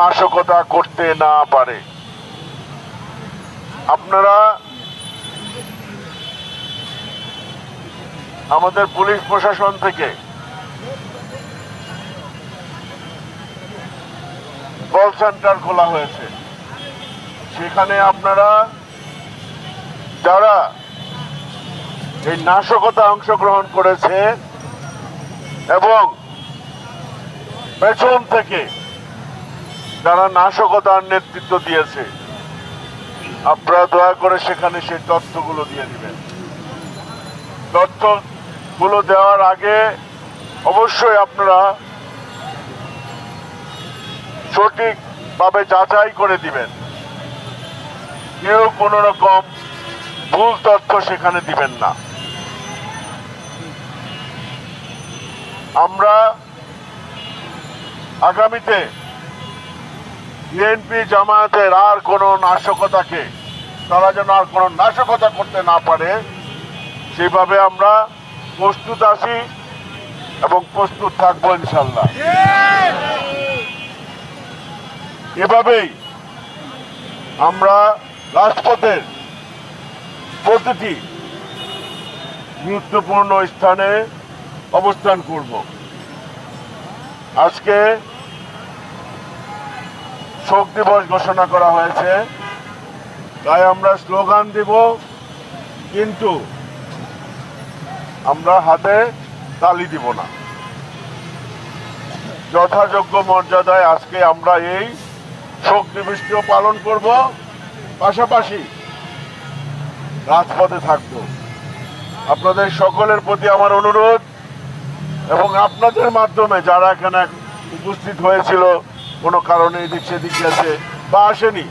নাশকতা করতে না পারে। আপনারা আমাদের পুলিশ প্রশাসন থেকে কল সেন্টার খোলা হয়েছে। সেখানে আপনারা যারা এই নাশকতা অংশগ্রহণ করেছে এবং পেছন থেকে যারা নাশকতার নেতৃত্ব দিয়েছে। আপনারা দয়া করে সেখানে সেই তথ্যগুলো দিয়ে দিবেন। তথ্যগুলো দেওয়ার আগে অবশ্যই আপনারা সঠিকভাবে যাচাই করে দিবেন। কেউ কোনো রকম ভুল তথ্য সেখানে দিবেন না। আমরা আগামীতে বিএনপি জামায়াতের আর কোনো নাশকতাকে, তারা যেন আর কোনো নাশকতা করতে না পারে সেইভাবে আমরা প্রস্তুত আছি এবং প্রস্তুত থাকব ইনশাল্লাহ এভাবেই আমরা রাজপথের প্রতিটি গুরুত্বপূর্ণ স্থানে অবস্থান করব। আজকে শোক দিবস ঘোষণা করা হয়েছে। তাই আমরা স্লোগান দিব, কিন্তু আমরা হাতে তালি দিব না। যথাযোগ্য মর্যাদায় আজকে আমরা এই শোক দিবসটিও পালন করব। পাশাপাশি রাজপথে থাকব। আপনাদের সকলের প্রতি আমার অনুরোধ এবং আপনাদের মাধ্যমে যারা এখানে উপস্থিত হয়েছিল কোনো কারণে এদিক সেদিক গেছে বা আসেনি।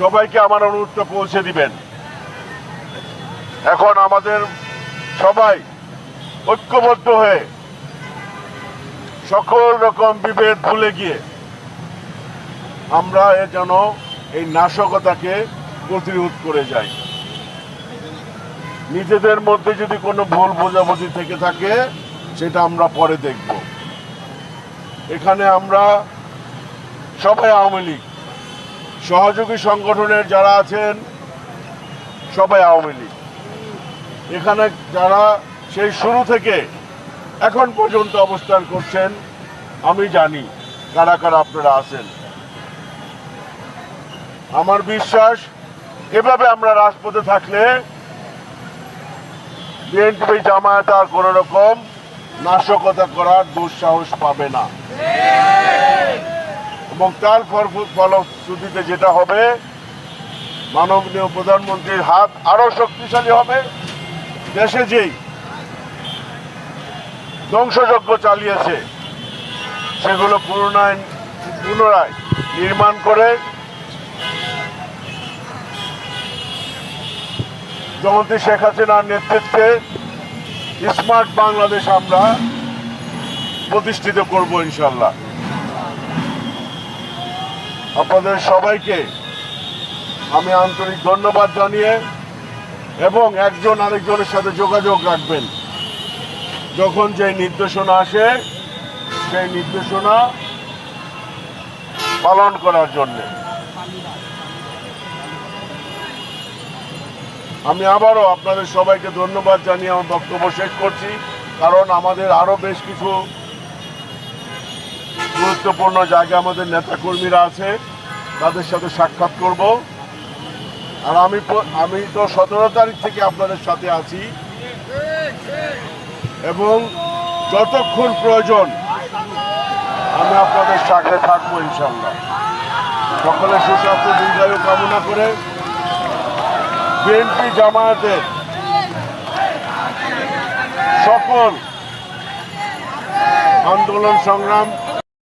সবাইকে আমার অনুরোধটা পৌঁছে দিবেন। এখন আমাদের সবাই ঐক্যবদ্ধ হয়ে সকল রকম বিভেদ ভুলে গিয়ে আমরা যেন এই নাশকতাকে প্রতিরোধ করে যাই। নিজেদের মধ্যে যদি কোনো ভুল বোঝাবুঝি থেকে থাকে, সেটা আমরা পরে দেখব। এখানে আমরা সবাই আওয়ামী লীগ। সহযোগী সংগঠনের যারা আছেন, সবাই আওয়ামী লীগ। এখানে যারা সেই শুরু থেকে এখন পর্যন্ত অবস্থান করছেন, আমি জানি কারা কারা আপনারা আছেন। আমার বিশ্বাস, এভাবে আমরা রাজপথে থাকলে বিএনপি জামায়াত আর কোন রকম নাশকতা করার দুঃসাহস পাবে না। এবং তার ফল- ফলশ্রুতিতে যেটা হবে, মাননীয় প্রধানমন্ত্রীর হাত আরও শক্তিশালী হবে। দেশে যেই ধ্বংসযজ্ঞ চালিয়েছে, সেগুলো পুনরায় পুনরায় নির্মাণ করে জগতী শেখ হাসিনার নেতৃত্বে স্মার্ট বাংলাদেশ আমরা প্রতিষ্ঠিত করব ইনশাল্লাহ আপনাদের সবাইকে আমি আন্তরিক ধন্যবাদ জানিয়ে এবং একজন আরেকজনের সাথে যোগাযোগ রাখবেন। যখন যে নির্দেশনা আসে, সেই নির্দেশনা পালন করার জন্য। আমি আবারও আপনাদের সবাইকে ধন্যবাদ জানিয়ে আমার বক্তব্য শেষ করছি, কারণ আমাদের আরও বেশ কিছু গুরুত্বপূর্ণ জায়গা আমাদের নেতাকর্মীরা আছে, তাদের সাথে সাক্ষাৎ করব। আর আমি আমি তো সতেরো তারিখ থেকে আপনাদের সাথে আছি। এবং যতক্ষণ প্রয়োজন, আমি আপনাদের সাথে থাকব ইনশাল্লাহ সকলের সুস্বাস্থ্য, দীর্ঘায়ু কামনা করে বিএনপি জামায়াতের সকল আন্দোলন সংগ্রাম